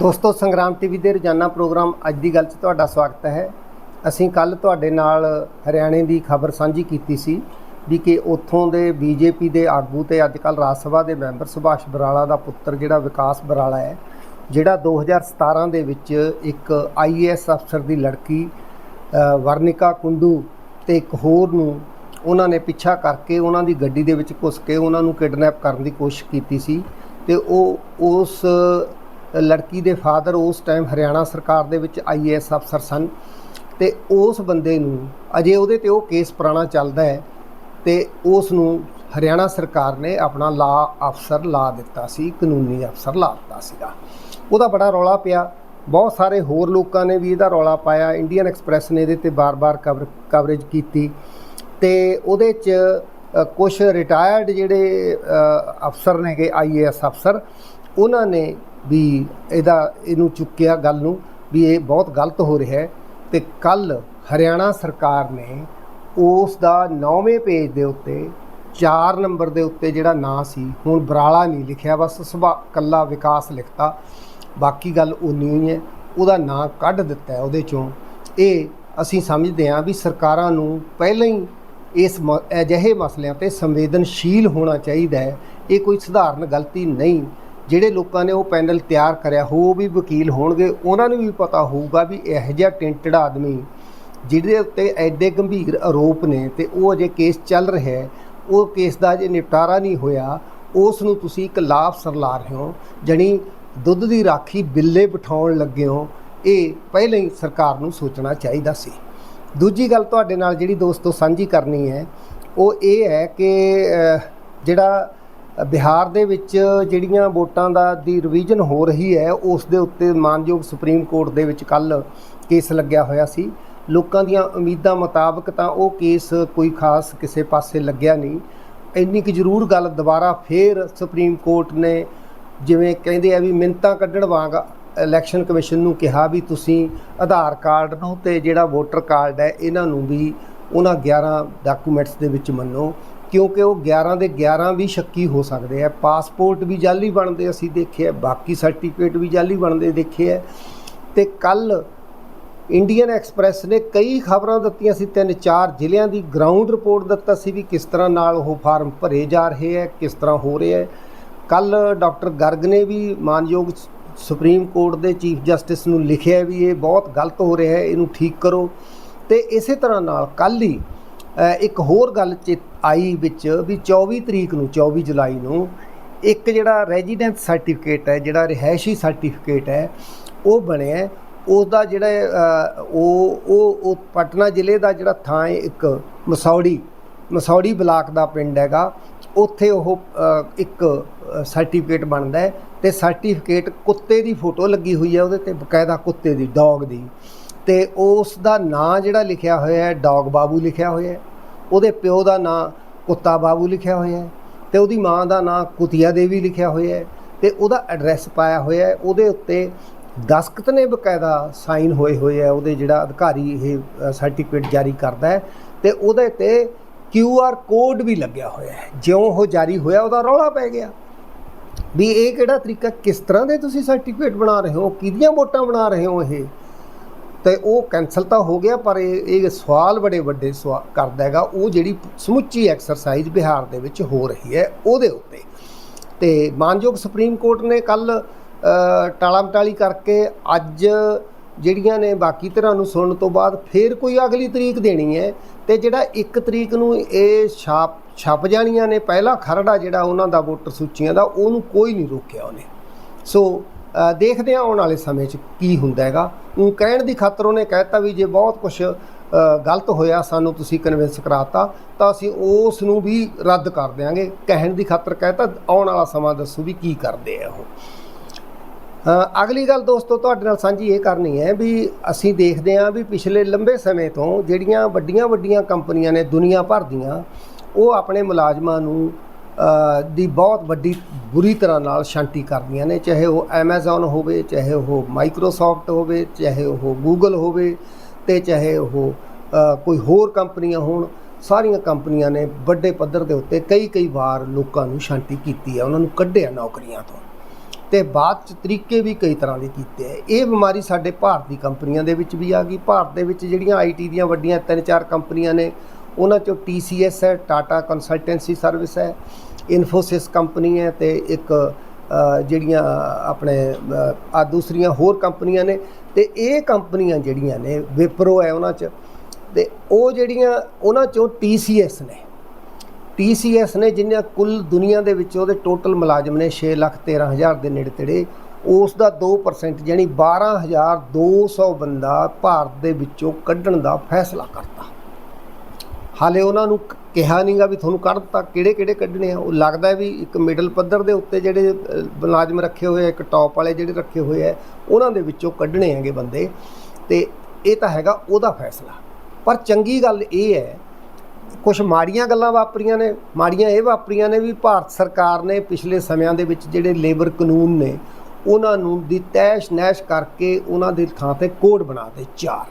ਦੋਸਤੋ, ਸੰਗਰਾਮ ਟੀਵੀ ਦੇ ਰੋਜ਼ਾਨਾ ਪ੍ਰੋਗਰਾਮ ਅੱਜ ਦੀ ਗੱਲ 'ਚ ਤੁਹਾਡਾ ਸਵਾਗਤ ਹੈ। ਅਸੀਂ ਕੱਲ ਤੁਹਾਡੇ ਨਾਲ ਹਰਿਆਣੇ ਦੀ ਖਬਰ ਸਾਂਝੀ ਕੀਤੀ ਸੀ ਵੀ ਕਿ ਉੱਥੋਂ ਦੇ ਬੀਜੇਪੀ ਦੇ ਆਗੂ ਤੇ ਅੱਜ ਕੱਲ ਰਾਜ ਸਭਾ ਦੇ ਮੈਂਬਰ ਸੁਭਾਸ਼ ਬਰਾਲਾ ਦਾ ਪੁੱਤਰ ਜਿਹੜਾ ਵਿਕਾਸ ਬਰਾਲਾ ਹੈ, ਜਿਹੜਾ 2017 ਦੇ ਵਿੱਚ ਇੱਕ ਆਈਏਐਸ ਅਫਸਰ ਦੀ ਲੜਕੀ ਵਰਨਿਕਾ ਕੁੰਡੂ ਤੇ ਇੱਕ ਹੋਰ ਨੂੰ ਉਹਨਾਂ ਨੇ ਪਿੱਛਾ ਕਰਕੇ ਉਹਨਾਂ ਦੀ ਗੱਡੀ ਦੇ ਵਿੱਚ ਘੁਸ ਕੇ ਉਹਨਾਂ ਨੂੰ ਕਿਡਨੈਪ ਕਰਨ ਦੀ ਕੋਸ਼ਿਸ਼ ਕੀਤੀ ਸੀ ਤੇ ਉਹ ਉਸ ਲੜਕੀ ਦੇ ਫਾਦਰ ਉਸ ਟਾਈਮ ਹਰਿਆਣਾ ਸਰਕਾਰ ਦੇ ਵਿੱਚ ਆਈਏਐਸ ਅਫਸਰ ਸਨ ਤੇ ਉਸ ਬੰਦੇ ਨੂੰ ਅਜੇ ਉਹਦੇ ਤੇ ਉਹ ਕੇਸ ਪੁਰਾਣਾ ਚੱਲਦਾ ਹੈ ਤੇ ਉਸ ਨੂੰ ਹਰਿਆਣਾ ਸਰਕਾਰ ਨੇ ਆਪਣਾ ਲਾ ਅਫਸਰ ਲਾ ਦਿੱਤਾ ਸੀ ਕਾਨੂੰਨੀ ਅਫਸਰ ਲਾ ਦਿੱਤਾ ਸੀਗਾ। ਉਹਦਾ ਬੜਾ ਰੌਲਾ ਪਿਆ। ਬਹੁਤ ਸਾਰੇ ਹੋਰ ਲੋਕਾਂ ਨੇ ਵੀ ਇਹਦਾ ਰੌਲਾ ਪਾਇਆ। ਇੰਡੀਅਨ ਐਕਸਪ੍ਰੈਸ ਨੇ ਇਹਦੇ ਤੇ ਬਾਰ-ਬਾਰ ਕਵਰ ਕਵਰੇਜ ਕੀਤੀ ਤੇ ਉਹਦੇ ਚ ਕੁਝ ਰਿਟਾਇਰਡ ਜਿਹੜੇ ਅ, ਅਫਸਰ ਨੇਗੇ ਆਈਏਐਸ ਅਫਸਰ ਉਹਨਾਂ ਨੇ ਵੀ ਇਹਦਾ, ਇਹਨੂੰ ਚੁੱਕਿਆ ਗੱਲ ਨੂੰ ਵੀ ਇਹ ਬਹੁਤ ਗਲਤ ਹੋ ਰਿਹਾ ਹੈ। ਤੇ ਕੱਲ ਹਰਿਆਣਾ ਸਰਕਾਰ ਨੇ ਉਸ ਦਾ 9ਵੇਂ ਪੇਜ ਦੇ ਉੱਤੇ 4 ਨੰਬਰ ਦੇ ਉੱਤੇ ਜਿਹੜਾ ਨਾਂ ਸੀ, ਹੁਣ ਬਰਾਲਾ ਨਹੀਂ ਲਿਖਿਆ, ਬਸ ਸੁਭਾ, ਕੱਲਾ ਵਿਕਾਸ ਲਿਖਤਾ। ਬਾਕੀ ਗੱਲ ਉਨੀ ਹੋਈ ਹੈ, ਉਹਦਾ ਨਾਂ ਕੱਢ ਦਿੱਤਾ ਹੈ ਉਹਦੇ ਚੋਂ। ਇਹ ਅਸੀਂ ਸਮਝਦੇ ਹਾਂ ਵੀ ਸਰਕਾਰਾਂ ਨੂੰ ਪਹਿਲਾਂ ਹੀ ਇਸ ਮ- ਅਜਿਹੇ ਮਸਲਿਆਂ ਤੇ ਸੰਵੇਦਨਸ਼ੀਲ ਹੋਣਾ ਚਾਹੀਦਾ ਹੈ। ਇਹ ਕੋਈ ਸਧਾਰਨ ਗਲਤੀ ਨਹੀਂ। ਜਿਹੜੇ ਲੋਕਾਂ ਨੇ ਉਹ ਪੈਨਲ ਤਿਆਰ ਕਰਿਆ ਹੋ ਉਹ ਵੀ ਵਕੀਲ ਹੋਣਗੇ, ਉਹਨਾਂ ਨੂੰ ਵੀ ਪਤਾ ਹੋਊਗਾ ਵੀ ਇਹੋ ਜਿਹਾ ਟਿੰਟਡ ਆਦਮੀ ਜਿਹਦੇ ਉੱਤੇ ਐਡੇ ਗੰਭੀਰ ਆਰੋਪ ਨੇ ਤੇ ਉਹ ਅਜੇ ਕੇਸ ਚੱਲ ਰਿਹਾ ਹੈ, ਉਹ ਕੇਸ ਦਾ ਅਜੇ ਨਿਪਟਾਰਾ ਨਹੀਂ ਹੋਇਆ, ਉਸ ਨੂੰ ਤੁਸੀਂ ਇੱਕ ਲਾਭ ਸਰ ਲਾ ਰਹੇ ਹੋ, ਜਣੀ ਦੁੱਧ ਦੀ ਰਾਖੀ ਬਿੱਲੇ ਬਿਠਾਉਣ ਲੱਗੇ ਹੋ, ਇਹ ਪਹਿਲਾਂ ਹੀ ਸਰਕਾਰ ਨੂੰ ਸੋਚਣਾ ਚਾਹੀਦਾ ਸੀ। ਦੂਜੀ ਗੱਲ ਤੁਹਾਡੇ ਨਾਲ ਜਿਹੜੀ ਦੋਸਤੋ ਸਾਂਝੀ ਕਰਨੀ ਹੈ, ਉਹ ਇਹ ਹੈ ਕਿ ਜਿਹੜਾ ਬਿਹਾਰ ਦੇ ਵਿੱਚ ਜਿਹੜੀਆਂ ਵੋਟਾਂ ਦਾ ਦੀ ਰਿਵੀਜ਼ਨ ਹੋ ਰਹੀ ਹੈ, ਉਸ ਦੇ ਉੱਤੇ ਮਾਨਯੋਗ ਸੁਪਰੀਮ ਕੋਰਟ ਦੇ ਵਿੱਚ ਕੱਲ ਕੇਸ ਲੱਗਿਆ ਹੋਇਆ ਸੀ। ਲੋਕਾਂ ਦੀਆਂ ਉਮੀਦਾਂ ਮੁਤਾਬਕ ਤਾਂ ਉਹ ਕੇਸ ਕੋਈ ਖਾਸ ਕਿਸੇ ਪਾਸੇ ਲੱਗਿਆ ਨਹੀਂ। ਇੰਨੀ ਕੁ ਜ਼ਰੂਰ ਗੱਲ ਦੁਬਾਰਾ ਫੇਰ ਸੁਪਰੀਮ ਕੋਰਟ ਨੇ ਜਿਵੇਂ ਕਹਿੰਦੇ ਆ ਵੀ ਮਿੰਤਾਂ ਕੱਢਣ ਵਾਂਗ ਇਲੈਕਸ਼ਨ ਕਮਿਸ਼ਨ ਨੂੰ ਕਿਹਾ ਵੀ ਤੁਸੀਂ ਆਧਾਰ ਕਾਰਡ ਨੂੰ ਤੇ ਜਿਹੜਾ ਵੋਟਰ ਕਾਰਡ ਹੈ, ਇਹਨਾਂ ਨੂੰ ਵੀ ਉਹਨਾਂ 11 ਡਾਕੂਮੈਂਟਸ ਦੇ ਵਿੱਚ ਮੰਨੋ। ਕਿਉਂਕਿ ਉਹ 11 ਦੇ 11 ਵੀ ਸ਼ੱਕੀ ਹੋ ਸਕਦੇ ਆ। ਪਾਸਪੋਰਟ ਵੀ ਜਾਲੀ ਬਣਦੇ ਅਸੀਂ ਦੇਖੇ ਆ ਬਾਕੀ ਸਰਟੀਫਿਕੇਟ ਵੀ ਜਾਲੀ ਬਣਦੇ ਦੇਖੇ ਆ ਤੇ ਕੱਲ ਇੰਡੀਅਨ ਐਕਸਪ੍ਰੈਸ ਨੇ ਕਈ ਖਬਰਾਂ ਦਿੱਤੀਆਂ ਸੀ, ਤਿੰਨ ਚਾਰ ਜ਼ਿਲ੍ਹਿਆਂ ਦੀ ਗਰਾਊਂਡ ਰਿਪੋਰਟ ਦਿੱਤਾ ਸੀ ਵੀ ਕਿਸ ਤਰ੍ਹਾਂ ਨਾਲ ਉਹ ਫਾਰਮ ਭਰੇ ਜਾ ਰਹੇ ਹੈ, ਕਿਸ ਤਰ੍ਹਾਂ ਹੋ ਰਿਹਾ ਹੈ। ਕੱਲ ਡਾਕਟਰ ਗਰਗ ਨੇ ਵੀ ਮਾਨਯੋਗ ਸੁਪਰੀਮ ਕੋਰਟ ਦੇ ਚੀਫ ਜਸਟਿਸ ਨੂੰ ਲਿਖਿਆ ਵੀ ਇਹ ਬਹੁਤ ਗਲਤ ਹੋ ਰਿਹਾ ਹੈ, ਇਹਨੂੰ ਠੀਕ ਕਰੋ। ਤੇ ਇਸੇ ਤਰ੍ਹਾਂ ਨਾਲ ਕੱਲ ਹੀ ਇੱਕ ਹੋਰ ਗੱਲ ਚ ਆਈ ਵਿੱਚ ਵੀ 24 ਤਰੀਕ ਨੂੰ 24 ਜੁਲਾਈ ਨੂੰ ਇੱਕ ਜਿਹੜਾ ਰੈਜ਼ੀਡੈਂਸ ਸਰਟੀਫਿਕੇਟ ਹੈ, ਜਿਹੜਾ ਰਿਹਾਇਸ਼ੀ ਸਰਟੀਫਿਕੇਟ ਹੈ, ਉਹ ਬਣਿਆ ਉਸ ਦਾ ਜਿਹੜਾ ਉਹ ਉਹ ਉਹ ਪਟਨਾ ਜ਼ਿਲ੍ਹੇ ਦਾ ਜਿਹੜਾ ਥਾਂ ਹੈ, ਇੱਕ ਮਸੌੜੀ ਮਸੌੜੀ ਬਲਾਕ ਦਾ ਪਿੰਡ ਹੈਗਾ। ਉੱਥੇ ਉਹ ਇੱਕ ਸਰਟੀਫਿਕੇਟ ਬਣਦਾ ਹੈ ਤੇ ਸਰਟੀਫਿਕੇਟ ਕੁੱਤੇ ਦੀ ਫੋਟੋ ਲੱਗੀ ਹੋਈ ਹੈ, ਉਹਦੇ ਤੇ ਬਕਾਇਦਾ ਕੁੱਤੇ ਦੀ ਡੌਗ ਦੀ। ਤੇ ਉਸ ਦਾ ਨਾਂ ਜਿਹੜਾ ਲਿਖਿਆ ਹੋਇਆ ਹੈ, ਡੌਗ ਬਾਬੂ ਲਿਖਿਆ ਹੋਇਆ ਹੈ। ਉਹਦੇ ਪਿਓ ਦਾ ਨਾਂ ਕੁੱਤਾ ਬਾਬੂ ਲਿਖਿਆ ਹੋਇਆ ਹੈ ਤੇ ਉਹਦੀ ਮਾਂ ਦਾ ਨਾਂ ਕੁਤੀਆ ਦੇਵੀ ਲਿਖਿਆ ਹੋਇਆ ਹੈ ਤੇ ਉਹਦਾ ਐਡਰੈਸ ਪਾਇਆ ਹੋਇਆ ਹੈ। ਉਹਦੇ ਉੱਤੇ ਦਸਖਤ ਨੇ ਬਕਾਇਦਾ ਸਾਈਨ ਹੋਏ ਹੋਏ ਹੈ। ਉਹਦੇ ਜਿਹੜਾ ਅਧਿਕਾਰੀ ਇਹ ਸਰਟੀਫਿਕੇਟ ਜਾਰੀ ਕਰਦਾ ਹੈ ਤੇ ਉਹਦੇ ਤੇ ਕਿਊ ਆਰ ਕੋਡ ਵੀ ਲੱਗਿਆ ਹੋਇਆ ਹੈ। ਜਿਉਂ ਉਹ ਜਾਰੀ ਹੋਇਆ, ਉਹਦਾ ਰੌਲਾ ਪੈ ਗਿਆ। ਵੀ ਇਹ ਕਿਹੜਾ ਤਰੀਕਾ, ਕਿਸ ਤਰ੍ਹਾਂ ਦੇ ਤੁਸੀਂ ਸਰਟੀਫਿਕੇਟ ਬਣਾ ਰਹੇ ਹੋ? ਕਿਹਦੀਆਂ ਵੋਟਾਂ ਬਣਾ ਰਹੇ ਹੋ ਇਹ? ਤੇ ਉਹ ਕੈਨਸਲ ਤਾਂ ਹੋ ਗਿਆ, ਪਰ ਇਹ ਇਹ ਸਵਾਲ ਬੜੇ ਵੱਡੇ ਸਵਾ, ਕਰਦਾ ਹੈਗਾ, ਉਹ ਜਿਹੜੀ ਸਮੁੱਚੀ ਐਕਸਰਸਾਈਜ਼ ਬਿਹਾਰ ਦੇ ਵਿੱਚ ਹੋ ਰਹੀ ਹੈ, ਉਹਦੇ ਉੱਤੇ। ਤੇ ਮਾਨਯੋਗ ਸੁਪਰੀਮ ਕੋਰਟ ਨੇ ਕੱਲ ਟਾਲਾ ਮਟਾਲੀ ਕਰਕੇ ਅੱਜ ਜਿਹੜੀਆਂ ਨੇ ਬਾਕੀ ਤਰ੍ਹਾਂ ਨੂੰ ਸੁਣਨ ਤੋਂ ਬਾਅਦ ਫੇਰ ਕੋਈ ਅਗਲੀ ਤਰੀਕ ਦੇਣੀ ਹੈ, ਤੇ ਜਿਹੜਾ 1 ਤਰੀਕ ਨੂੰ ਇਹ ਛਾਪ, ਛਪ ਜਾਣੀਆਂ ਨੇ, ਪਹਿਲਾ ਖਰੜਾ ਜਿਹੜਾ ਉਹਨਾਂ ਦਾ ਵੋਟਰ ਸੂਚੀਆਂ ਦਾ, ਉਹਨੂੰ ਕੋਈ ਨਹੀਂ ਰੋਕਿਆ ਉਹਨੇ। ਸੋ ਦੇਖਦੇ ਹਾਂ ਆਉਣ ਵਾਲੇ ਸਮੇਂ 'ਚ ਕੀ ਹੁੰਦਾ ਹੈਗਾ। ਉਹ ਕਹਿਣ ਦੀ ਖਾਤਰ ਉਹਨੇ ਕਹਿਤਾ ਵੀ ਜੇ ਬਹੁਤ ਕੁਝ ਗਲਤ ਹੋਇਆ ਸਾਨੂੰ ਤੁਸੀਂ ਕਨਵਿੰਸ ਕਰਾਤਾ, ਤਾਂ ਅਸੀਂ ਉਸ ਨੂੰ ਵੀ ਰੱਦ ਕਰ ਦਿਆਂਗੇ। ਕਹਿਣ ਦੀ ਖਾਤਰ ਕਹਿਤਾ ਆਉਣ ਵਾਲਾ ਸਮਾਂ ਦੱਸੋ ਵੀ ਕੀ ਕਰਦੇ ਆ ਉਹ। ਅਗਲੀ ਗੱਲ ਦੋਸਤੋ, ਤੁਹਾਡੇ ਨਾਲ ਸਾਂਝੀ ਇਹ ਕਰਨੀ ਹੈ ਵੀ ਅਸੀਂ ਦੇਖਦੇ ਹਾਂ ਵੀ ਪਿਛਲੇ ਲੰਬੇ ਸਮੇਂ ਤੋਂ ਜਿਹੜੀਆਂ ਵੱਡੀਆਂ ਵੱਡੀਆਂ ਕੰਪਨੀਆਂ ਨੇ ਦੁਨੀਆ ਭਰ ਦੀਆਂ, ਉਹ ਆਪਣੇ ਮੁਲਾਜ਼ਮਾਂ ਨੂੰ ਦੀ ਬਹੁਤ ਵੱਡੀ ਬੁਰੀ ਤਰ੍ਹਾਂ ਨਾਲ ਸ਼ਾਂਤੀ ਕਰਦੀਆਂ ਨੇ, ਚਾਹੇ ਉਹ Amazon ਹੋਵੇ, ਚਾਹੇ ਉਹ ਮਾਈਕਰੋਸਾਫਟ ਹੋਵੇ, ਚਾਹੇ ਉਹ Google ਹੋਵੇ ਤੇ ਚਾਹੇ ਉਹ ਕੋਈ ਹੋਰ ਕੰਪਨੀਆਂ ਹੋਣ, ਸਾਰੀਆਂ ਕੰਪਨੀਆਂ ਨੇ ਵੱਡੇ ਪੱਧਰ ਦੇ ਉੱਤੇ ਕਈ ਕਈ ਵਾਰ ਲੋਕਾਂ ਨੂੰ ਸ਼ਾਂਤੀ ਕੀਤੀ ਹੈ, ਉਹਨਾਂ ਨੂੰ ਕੱਢਿਆ ਨੌਕਰੀਆਂ ਤੋਂ। ਤੇ ਬਾਅਦ ਚ ਤਰੀਕੇ ਵੀ ਕਈ ਤਰ੍ਹਾਂ ਦੇ ਕੀਤੇ ਆ ਇਹ ਬਿਮਾਰੀ ਸਾਡੇ ਭਾਰਤ ਦੀ ਕੰਪਨੀਆਂ ਦੇ ਵਿੱਚ ਵੀ ਆ ਗਈ। ਭਾਰਤ ਦੇ ਵਿੱਚ ਜਿਹੜੀਆਂ ਆਈਟੀ ਦੀਆਂ ਵੱਡੀਆਂ ਤਿੰਨ ਚਾਰ ਕੰਪਨੀਆਂ ਨੇ, ਉਹਨਾਂ ਚੋਂ TCS ਹੈ ਟਾਟਾ ਕੰਸਲਟੈਂਸੀ ਸਰਵਿਸ ਹੈ ਇਨਫੋਸਿਸ ਕੰਪਨੀ ਹੈ ਤੇ ਇੱਕ ਜਿਹੜੀਆਂ ਆਪਣੇ ਆ ਦੂਸਰੀਆਂ ਹੋਰ ਕੰਪਨੀਆਂ ਨੇ ਤੇ ਇਹ ਕੰਪਨੀਆਂ ਜਿਹੜੀਆਂ ਨੇ, ਵਿਪਰੋ ਹੈ ਉਹਨਾਂ 'ਚ, ਤੇ ਉਹ ਜਿਹੜੀਆਂ ਉਹਨਾਂ ਚੋਂ TCS ਨੇ। TCS ਨੇ ਜਿੰਨੇ ਕੁੱਲ ਦੁਨੀਆ ਦੇ ਵਿੱਚ ਉਹਦੇ ਟੋਟਲ ਮੁਲਾਜ਼ਮ ਨੇ 6 ਲੱਖ 13 ਹਜ਼ਾਰ ਦੇ ਨੇੜੇ ਤੇੜੇ ਉਸ ਦਾ 2% ਯਾਨੀ 12200 ਬੰਦਾ ਭਾਰਤ ਦੇ ਵਿੱਚੋਂ ਕੱਢਣ ਦਾ ਫੈਸਲਾ ਕਰਤਾ। ਹਾਲੇ ਉਹਨਾਂ ਨੂੰ ਕਿਹਾ ਨਹੀਂਗਾ ਵੀ ਤੁਹਾਨੂੰ ਕੱਢ ਦਿੱਤਾ। ਕਿਹੜੇ ਕਿਹੜੇ ਕੱਢਣੇ ਆ? ਉਹ ਲੱਗਦਾ ਵੀ ਇੱਕ ਮਿਡਲ ਪੱਧਰ ਦੇ ਉੱਤੇ ਜਿਹੜੇ ਮੁਲਾਜ਼ਮ ਰੱਖੇ ਹੋਏ ਆ, ਇੱਕ ਟੌਪ ਵਾਲੇ ਜਿਹੜੇ ਰੱਖੇ ਹੋਏ ਆ, ਉਹਨਾਂ ਦੇ ਵਿੱਚੋਂ ਕੱਢਣੇ ਹੈਗੇ ਬੰਦੇ। ਤੇ ਇਹ ਤਾਂ ਹੈਗਾ ਉਹਦਾ ਫੈਸਲਾ। ਪਰ ਚੰਗੀ ਗੱਲ ਇਹ ਹੈ ਕੁਝ ਮਾੜੀਆਂ ਗੱਲਾਂ ਵਾਪਰੀਆਂ ਨੇ, ਮਾੜੀਆਂ ਇਹ ਵਾਪਰੀਆਂ ਨੇ ਵੀ ਭਾਰਤ ਸਰਕਾਰ ਨੇ ਪਿਛਲੇ ਸਮਿਆਂ ਦੇ ਵਿੱਚ ਜਿਹੜੇ ਲੇਬਰ ਕਾਨੂੰਨ ਨੇ, ਉਹਨਾਂ ਨੂੰ ਦੀ ਤੈਸ਼ ਨੈਸ਼ ਕਰਕੇ ਉਹਨਾਂ ਦੇ ਥਾਂ ਤੇ ਕੋਡ ਬਣਾ ਦੇ ਚਾਰ।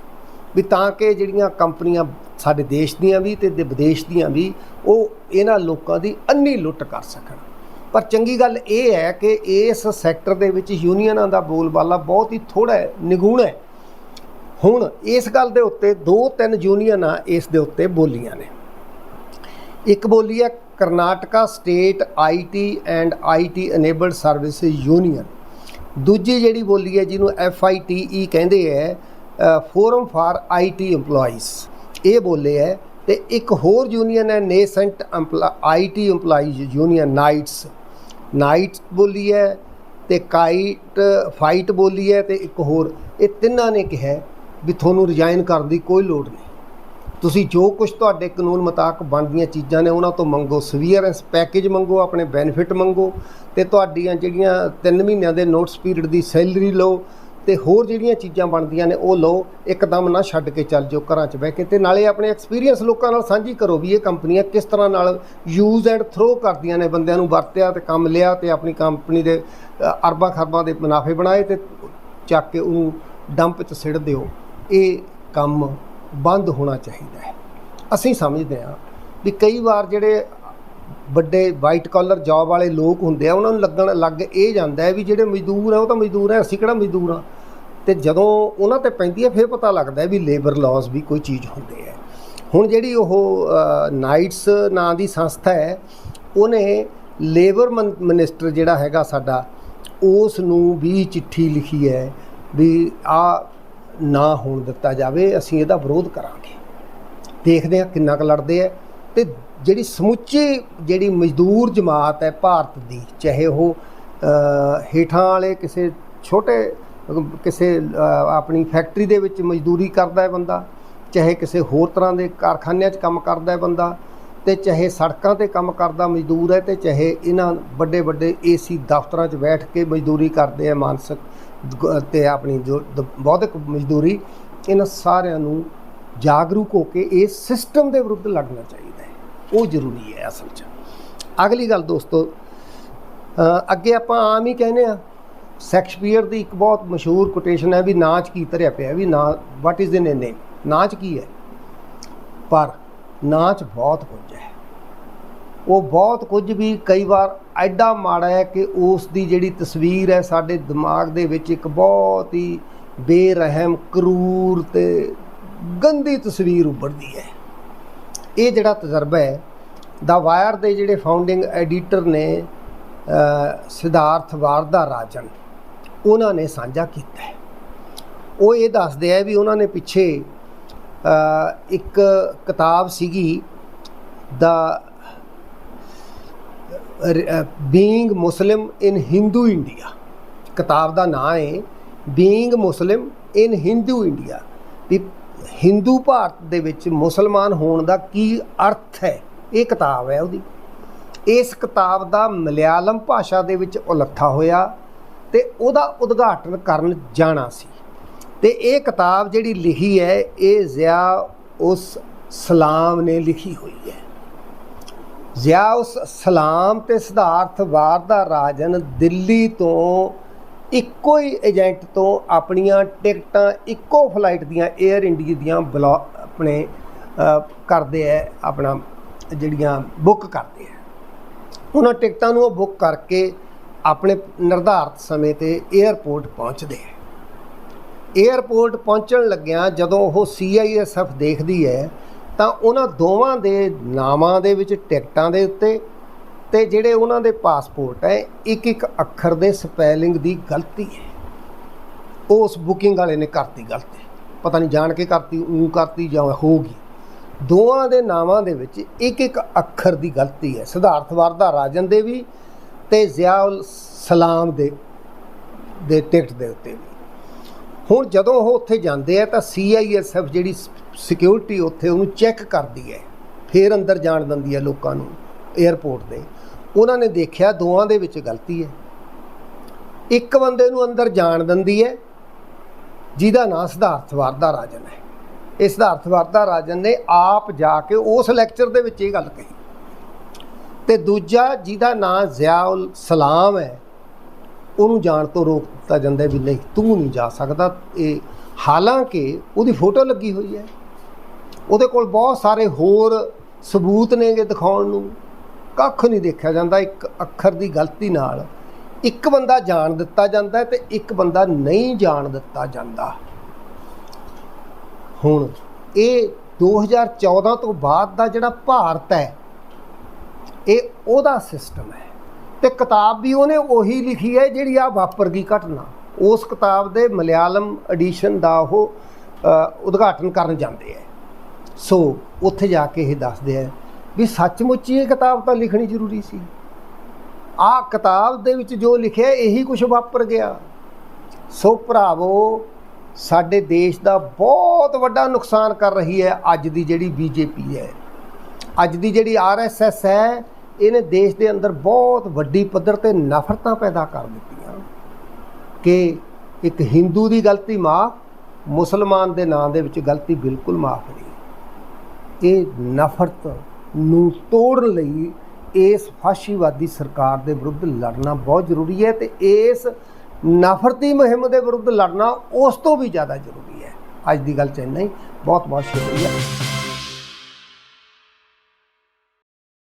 ਵੀ ਤਾਂ ਕਿ ਜਿਹੜੀਆਂ ਕੰਪਨੀਆਂ ਸਾਡੇ ਦੇਸ਼ ਦੀਆਂ ਵੀ ਤੇ ਦੇ ਵਿਦੇਸ਼ ਦੀਆਂ ਵੀ ਉਹ ਇਹਨਾਂ ਲੋਕਾਂ ਦੀ ਅੰਨੀ ਲੁੱਟ ਕਰ ਸਕਣ। ਪਰ ਚੰਗੀ ਗੱਲ ਇਹ ਹੈ ਕਿ ਇਸ ਸੈਕਟਰ ਦੇ ਵਿੱਚ ਯੂਨੀਅਨਾਂ ਦਾ ਬੋਲਬਾਲਾ ਬਹੁਤ ਹੀ ਥੋੜਾ ਹੈ, ਨਿਗੂਣਾ ਹੈ। ਹੁਣ ਇਸ ਗੱਲ ਦੇ ਉੱਤੇ ਦੋ ਤਿੰਨ ਯੂਨੀਅਨਾਂ ਇਸ ਦੇ ਉੱਤੇ ਬੋਲੀਆਂ ਨੇ। ਇੱਕ ਬੋਲੀ ਹੈ Karnataka state IT and IT enabled service union ਦੂਜੀ ਜਿਹੜੀ ਬੋਲੀ ਹੈ ਜਿਹਨੂੰ ਐੱਫ ਆਈ ਟੀ ਈ ਕਹਿੰਦੇ ਹੈ ਫੋਰਮ ਫਾਰ ਆਈਟੀ EMPLOYEES ਇਹ ਬੋਲੇ ਹੈ ਤੇ ਇੱਕ ਹੋਰ ਯੂਨੀਅਨ ਹੈ nascent IT EMPLOYEES union, NITES. NITES ਬੋਲੀ ਹੈ ਤੇ ਕਾਈਟ, ਫਾਈਟ ਬੋਲੀ ਹੈ ਤੇ ਇੱਕ ਹੋਰ। ਇਹ ਤਿੰਨਾਂ ਨੇ ਕਿਹਾ ਵੀ ਤੁਹਾਨੂੰ ਰਿਜ਼ਾਈਨ ਕਰਨ ਦੀ ਕੋਈ ਲੋੜ ਨਹੀਂ। ਤੁਸੀਂ ਜੋ ਕੁਝ ਤੁਹਾਡੇ ਕਾਨੂੰਨ ਮੁਤਾਬਕ ਬਣਦੀਆਂ ਚੀਜ਼ਾਂ ਨੇ ਉਹਨਾਂ ਤੋਂ ਮੰਗੋ, ਸਵੀਅਰੈਂਸ ਪੈਕੇਜ ਮੰਗੋ, ਆਪਣੇ ਬੈਨੀਫਿਟ ਮੰਗੋ ਤੇ ਤੁਹਾਡੀਆਂ ਜਿਹੜੀਆਂ 3 ਮਹੀਨਿਆਂ ਦੇ ਨੋਟਿਸ ਪੀਰੀਅਡ ਦੀ ਸੈਲਰੀ ਲਓ ਤੇ ਹੋਰ ਜਿਹੜੀਆਂ ਚੀਜ਼ਾਂ ਬਣਦੀਆਂ ਨੇ, ਉਹ ਲਓ, ਇੱਕਦਮ ਨਾ ਛੱਡ ਕੇ ਚੱਲ ਜਾਓ ਘਰਾਂ 'ਚ ਬਹਿ ਕੇ ਤੇ ਨਾਲੇ ਆਪਣੇ ਐਕਸਪੀਰੀਅੰਸ ਲੋਕਾਂ ਨਾਲ ਸਾਂਝੀ ਕਰੋ ਵੀ ਇਹ ਕੰਪਨੀਆਂ ਕਿਸ ਤਰ੍ਹਾਂ ਨਾਲ ਯੂਜ਼ ਐਂਡ ਥਰੋ ਕਰਦੀਆਂ ਨੇ ਬੰਦਿਆਂ ਨੂੰ ਵਰਤਿਆ ਤੇ ਕੰਮ ਲਿਆ ਤੇ ਆਪਣੀ ਕੰਪਨੀ ਦੇ ਅਰਬਾਂ ਖਰਬਾਂ ਦੇ ਮੁਨਾਫੇ ਬਣਾਏ ਤੇ ਚੱਕ ਕੇ ਉਹਨੂੰ ਡੰਪ 'ਚ ਸਿੱਟ ਦਿਓ। ਇਹ ਕੰਮ ਬੰਦ ਹੋਣਾ ਚਾਹੀਦਾ ਹੈ। ਅਸੀਂ ਸਮਝਦੇ ਹਾਂ ਵੀ ਕਈ ਵਾਰ ਜਿਹੜੇ ਵੱਡੇ ਵਾਈਟ ਕਾਲਰ ਜੌਬ ਵਾਲੇ ਲੋਕ ਹੁੰਦੇ ਆ, ਉਹਨਾਂ ਨੂੰ ਲੱਗਣ ਲੱਗ ਇਹ ਜਾਂਦਾ ਹੈ ਵੀ ਜਿਹੜੇ ਮਜ਼ਦੂਰ ਆ, ਉਹ ਤਾਂ ਮਜ਼ਦੂਰ ਆ, ਅਸੀਂ ਕਿਹੜਾ ਮਜ਼ਦੂਰ ਆ? ਤੇ ਜਦੋਂ ਉਹਨਾਂ ਤੇ ਪੈਂਦੀ ਹੈ ਫਿਰ ਪਤਾ ਲੱਗਦਾ ਵੀ ਲੇਬਰ ਲਾਜ਼ ਵੀ ਕੋਈ ਚੀਜ਼ ਹੁੰਦੇ ਹੈ। ਹੁਣ ਜਿਹੜੀ ਉਹ ਨਾਈਟਸ ਨਾਂ ਦੀ ਸੰਸਥਾ ਹੈ, ਉਹਨੇ ਲੇਬਰ ਮਿਨਿਸਟਰ ਜਿਹੜਾ ਹੈਗਾ ਸਾਡਾ ਉਸ ਨੂੰ ਵੀ ਚਿੱਠੀ ਲਿਖੀ ਹੈ ਵੀ ਆ ਨਾ ਹੋਣ ਦਿੱਤਾ ਜਾਵੇ, ਅਸੀਂ ਇਹਦਾ ਵਿਰੋਧ ਕਰਾਂਗੇ। ਦੇਖਦੇ ਹਾਂ ਕਿੰਨਾ ਕੁ ਲੜਦੇ ਆ ਤੇ ਜਿਹੜੀ ਸਮੁੱਚੀ ਜਿਹੜੀ ਮਜ਼ਦੂਰ ਜਮਾਤ ਹੈ ਭਾਰਤ ਦੀ, ਚਾਹੇ ਉਹ ਹੇਠਾਂ ਵਾਲੇ ਕਿਸੇ ਛੋਟੇ, ਕਿਸੇ ਆਪਣੀ ਫੈਕਟਰੀ ਦੇ ਵਿੱਚ ਮਜ਼ਦੂਰੀ ਕਰਦਾ ਹੈ ਬੰਦਾ, ਚਾਹੇ ਕਿਸੇ ਹੋਰ ਤਰ੍ਹਾਂ ਦੇ ਕਾਰਖਾਨਿਆਂ 'ਚ ਕੰਮ ਕਰਦਾ ਹੈ ਬੰਦਾ, ਤੇ ਚਾਹੇ ਸੜਕਾਂ ਤੇ ਕੰਮ ਕਰਦਾ ਮਜ਼ਦੂਰ ਹੈ ਤੇ ਚਾਹੇ ਇਹਨਾਂ ਵੱਡੇ ਵੱਡੇ ਏਸੀ ਦਫ਼ਤਰਾਂ 'ਚ ਬੈਠ ਕੇ ਮਜ਼ਦੂਰੀ ਕਰਦੇ ਆ ਮਾਨਸਿਕ, ਗ- ਤੇ ਆਪਣੀ ਜੋ ਦ- ਬੌਧਿਕ ਮਜ਼ਦੂਰੀ, ਇਹਨਾਂ ਸਾਰਿਆਂ ਨੂੰ ਜਾਗਰੂਕ ਹੋ ਕੇ ਇਸ ਸਿਸਟਮ ਦੇ ਵਿਰੁੱਧ ਲੜਨਾ ਚਾਹੀਦਾ ਹੈ। ਉਹ ਜ਼ਰੂਰੀ ਹੈ ਅਸਲ 'ਚ। ਅਗਲੀ ਗੱਲ ਦੋਸਤੋ ਅੱਗੇ ਆਪਾਂ ਆਮ ਹੀ ਕਹਿੰਦੇ ਆ ਸ਼ੈਕਸਪੀਅਰ ਦੀ ਇੱਕ ਬਹੁਤ ਮਸ਼ਹੂਰ ਕੋਟੇਸ਼ਨ ਹੈ ਵੀ ਨਾਚ ਕੀ ਧਰਿਆ ਪਿਆ ਵੀ ਨਾ ਵਾਟ ਇਜ਼ ਇਨ ਏ ਨੇਮ ਨਾਚ ਕੀ ਹੈ? ਪਰ ਨਾਚ ਬਹੁਤ ਕੁਝ ਹੈ। ਉਹ ਬਹੁਤ ਕੁਝ ਵੀ ਕਈ ਵਾਰ ਐਡਾ ਮਾੜਾ ਹੈ ਕਿ ਉਸ ਦੀ ਜਿਹੜੀ ਤਸਵੀਰ ਹੈ, ਸਾਡੇ ਦਿਮਾਗ ਦੇ ਵਿੱਚ ਇੱਕ ਬਹੁਤ ਹੀ ਬੇਰਹਿਮ, ਕਰੂਰ ਤੇ ਗੰਦੀ ਤਸਵੀਰ ਉੱਭਰਦੀ ਹੈ। ਇਹ ਜਿਹੜਾ ਤਜਰਬਾ ਹੈ, ਦਾ ਵਾਇਰ ਦੇ ਜਿਹੜੇ ਫਾਊਂਡਿੰਗ ਐਡੀਟਰ ਨੇ ਸਿਧਾਰਥ ਵਾਰਦਾ ਰਾਜਨ, ਉਹਨਾਂ ਨੇ ਸਾਂਝਾ ਕੀਤਾ ਹੈ। ਉਹ ਇਹ ਦੱਸਦੇ ਆ ਵੀ ਉਹਨਾਂ ਨੇ ਪਿੱਛੇ ਇੱਕ ਕਿਤਾਬ ਸੀਗੀ, ਦਾ being Muslim in Hindu India ਕਿਤਾਬ ਦਾ ਨਾਮ ਹੈ being Muslim in Hindu India ਵੀ ਹਿੰਦੂ ਭਾਰਤ ਦੇ ਵਿੱਚ ਮੁਸਲਮਾਨ ਹੋਣ ਦਾ ਕੀ ਅਰਥ ਹੈ? ਇਹ ਕਿਤਾਬ ਹੈ ਉਹਦੀ। ਇਸ ਕਿਤਾਬ ਦਾ ਮਲਿਆਲਮ ਭਾਸ਼ਾ ਦੇ ਵਿੱਚ ਉਲੱਥਾ ਹੋਇਆ ਤੇ ਉਹਦਾ ਉਦਘਾਟਨ ਕਰਨ ਜਾਣਾ ਸੀ। ਤੇ ਇਹ ਕਿਤਾਬ ਜਿਹੜੀ ਲਿਖੀ ਹੈ, ਇਹ ਜ਼ਿਆ ਉਸ ਸਲਾਮ ਨੇ ਲਿਖੀ ਹੋਈ ਹੈ। ਜ਼ਿਆ ਉਸ ਸਲਾਮ ਤੇ ਸਿਧਾਰਥ ਵਾਰ ਦਾ ਰਾਜਨ ਦਿੱਲੀ ਤੋਂ ਇੱਕੋ ਹੀ ਏਜੰਟ ਤੋਂ ਆਪਣੀਆਂ ਟਿਕਟਾਂ, ਇੱਕੋ ਫਲਾਈਟ ਦੀਆਂ 에ਅਰ ਇੰਡੀਆ ਦੀਆਂ ਬਲੋ, ਆਪਣੇ ਕਰਦੇ ਆ ਆਪਣਾ ਜਿਹੜੀਆਂ ਬੁੱਕ ਕਰਦੇ ਆ ਉਹਨਾਂ ਟਿਕਟਾਂ ਨੂੰ ਉਹ ਬੁੱਕ ਕਰਕੇ ਆਪਣੇ ਨਿਰਧਾਰਤ ਸਮੇਂ ਤੇ 에ਅਰਪੋਰਟ ਪਹੁੰਚਦੇ ਆ 에ਅਰਪੋਰਟ ਪਹੁੰਚਣ ਲੱਗਿਆਂ ਜਦੋਂ ਉਹ ਸੀਆਈਐਸਐਫ ਦੇਖਦੀ ਹੈ ਤਾਂ ਉਹਨਾਂ ਦੋਵਾਂ ਦੇ ਨਾਵਾਂ ਦੇ ਵਿੱਚ ਟਿਕਟਾਂ ਦੇ ਉੱਤੇ ਤੇ ਜਿਹੜੇ ਉਹਨਾਂ ਦੇ ਪਾਸਪੋਰਟ ਹੈ, ਇੱਕ ਇੱਕ ਅੱਖਰ ਦੇ ਸਪੈਲਿੰਗ ਦੀ ਗਲਤੀ ਹੈ। ਉਸ ਬੁਕਿੰਗ ਵਾਲੇ ਨੇ ਕਰਤੀ ਗਲਤੀ। ਪਤਾ ਨਹੀਂ ਜਾਣ ਕੇ ਕਰਤੀ ਉਹ ਕਰਤੀ ਜਾਂ ਹੋਊਗੀ। ਦੋਵਾਂ ਦੇ ਨਾਵਾਂ ਦੇ ਵਿੱਚ ਇੱਕ ਇੱਕ ਅੱਖਰ ਦੀ ਗਲਤੀ ਹੈ। ਸਿਧਾਰਥ ਵਰਧਾ ਰਾਜਨ ਦੇ ਵੀ ਤੇ ਜ਼ਿਆਉਲ ਸਲਾਮ ਦੇ ਦੇ ਟਿਕਟ ਦੇ ਉੱਤੇ ਵੀ। ਹੁਣ ਜਦੋਂ ਉਹ ਉੱਥੇ ਜਾਂਦੇ ਆ ਤਾਂ CISF ਜਿਹੜੀ ਸਿਕਿਉਰਿਟੀ ਉੱਥੇ ਉਹਨੂੰ ਚੈੱਕ ਕਰਦੀ ਹੈ। ਫੇਰ ਅੰਦਰ ਜਾਣ ਦਿੰਦੀ ਹੈ ਲੋਕਾਂ ਨੂੰ 에ਅਰਪੋਰਟ ਦੇ। ਉਹਨਾਂ ਨੇ ਦੇਖਿਆ ਦੋਵਾਂ ਦੇ ਵਿੱਚ ਗਲਤੀ ਹੈ। ਇੱਕ ਬੰਦੇ ਨੂੰ ਅੰਦਰ ਜਾਣ ਦਿੰਦੀ ਹੈ, ਜਿਹਦਾ ਨਾਂ ਸਿਧਾਰਥ ਵਰਦਾ ਰਾਜਨ ਹੈ। ਇਹ ਸਿਧਾਰਥ ਵਰਦਾ ਰਾਜਨ ਨੇ ਆਪ ਜਾ ਕੇ ਉਸ ਲੈਕਚਰ ਦੇ ਵਿੱਚ ਇਹ ਗੱਲ ਕਹੀ। ਤੇ ਦੂਜਾ ਜਿਹਦਾ ਨਾਂ ਜ਼ਿਆਉਲ ਸਲਾਮ ਹੈ, ਉਹਨੂੰ ਜਾਣ ਤੋਂ ਰੋਕ ਦਿੱਤਾ ਜਾਂਦਾ ਵੀ ਨਹੀਂ, ਤੂੰ ਨਹੀਂ ਜਾ ਸਕਦਾ। ਇਹ ਹਾਲਾਂਕਿ ਉਹਦੀ ਫੋਟੋ ਲੱਗੀ ਹੋਈ ਹੈ। ਉਹਦੇ ਕੋਲ ਬਹੁਤ ਸਾਰੇ ਹੋਰ ਸਬੂਤ ਨੇਗੇ ਦਿਖਾਉਣ ਨੂੰ। ਕੱਖ ਨਹੀਂ ਦੇਖਿਆ ਜਾਂਦਾ, ਇੱਕ ਅੱਖਰ ਦੀ ਗਲਤੀ ਨਾਲ। ਇੱਕ ਬੰਦਾ ਜਾਣ ਦਿੱਤਾ ਜਾਂਦਾ ਹੈ ਤੇ ਇੱਕ ਬੰਦਾ ਨਹੀਂ ਜਾਣ ਦਿੱਤਾ ਜਾਂਦਾ। ਹੁਣ ਇਹ 2014 ਤੋਂ ਬਾਅਦ ਦਾ ਜਿਹੜਾ ਭਾਰਤ ਹੈ, ਇਹ ਉਹਦਾ ਸਿਸਟਮ ਹੈ। ਤੇ ਕਿਤਾਬ ਵੀ ਉਹਨੇ ਉਹੀ ਲਿਖੀ ਹੈ ਜਿਹੜੀ ਆ ਵਾਪਰ ਗਈ ਘਟਨਾ। ਉਸ ਕਿਤਾਬ ਦੇ ਮਲਿਆਲਮ ਐਡੀਸ਼ਨ ਦਾ ਉਹ ਉਦਘਾਟਨ ਕਰਨ ਜਾਂਦੇ ਹੈ। ਸੋ, ਉੱਥੇ ਜਾ ਕੇ ਇਹ ਦੱਸਦੇ ਆ ਵੀ ਸੱਚਮੁੱਚ ਇਹ ਕਿਤਾਬ ਤਾਂ ਲਿਖਣੀ ਜ਼ਰੂਰੀ ਸੀ। ਆ ਕਿਤਾਬ ਦੇ ਵਿੱਚ ਜੋ ਲਿਖਿਆ ਇਹੀ ਕੁਝ ਵਾਪਰ ਗਿਆ। ਸੋ ਭਰਾਵੋ, ਸਾਡੇ ਦੇਸ਼ ਦਾ ਬਹੁਤ ਵੱਡਾ ਨੁਕਸਾਨ ਕਰ ਰਹੀ ਹੈ ਅੱਜ ਦੀ ਜਿਹੜੀ ਬੀਜੇਪੀ ਹੈ। ਅੱਜ ਦੀ ਜਿਹੜੀ ਆਰਐਸਐਸ ਹੈ, ਇਹਨੇ ਦੇਸ਼ ਦੇ ਅੰਦਰ ਬਹੁਤ ਵੱਡੀ ਪੱਧਰ ਤੇ ਨਫ਼ਰਤਾਂ ਪੈਦਾ ਕਰ ਦਿੱਤੀਆਂ। ਕਿ ਇੱਕ ਹਿੰਦੂ ਦੀ ਗਲਤੀ ਮਾਫ, ਮੁਸਲਮਾਨ ਦੇ ਨਾਂ ਦੇ ਵਿੱਚ ਗਲਤੀ ਬਿਲਕੁਲ ਮਾਫ ਨਹੀਂ। ਇਹ ਨਫ਼ਰਤ ਨੂੰ ਤੋੜਨ ਲਈ ਇਸ ਫਾਸ਼ੀਵਾਦੀ ਸਰਕਾਰ ਦੇ ਵਿਰੁੱਧ ਲੜਨਾ ਬਹੁਤ ਜ਼ਰੂਰੀ ਹੈ ਤੇ ਇਸ ਨਫ਼ਰਤੀ ਮੁਹਿੰਮ ਦੇ ਵਿਰੁੱਧ ਲੜਨਾ ਉਸ ਤੋਂ ਵੀ ਜ਼ਿਆਦਾ ਜ਼ਰੂਰੀ ਹੈ। ਅੱਜ ਦੀ ਗੱਲ ਚ ਇੰਨਾ ਹੀ। ਬਹੁਤ ਬਹੁਤ ਸ਼ੁਕਰੀਆ।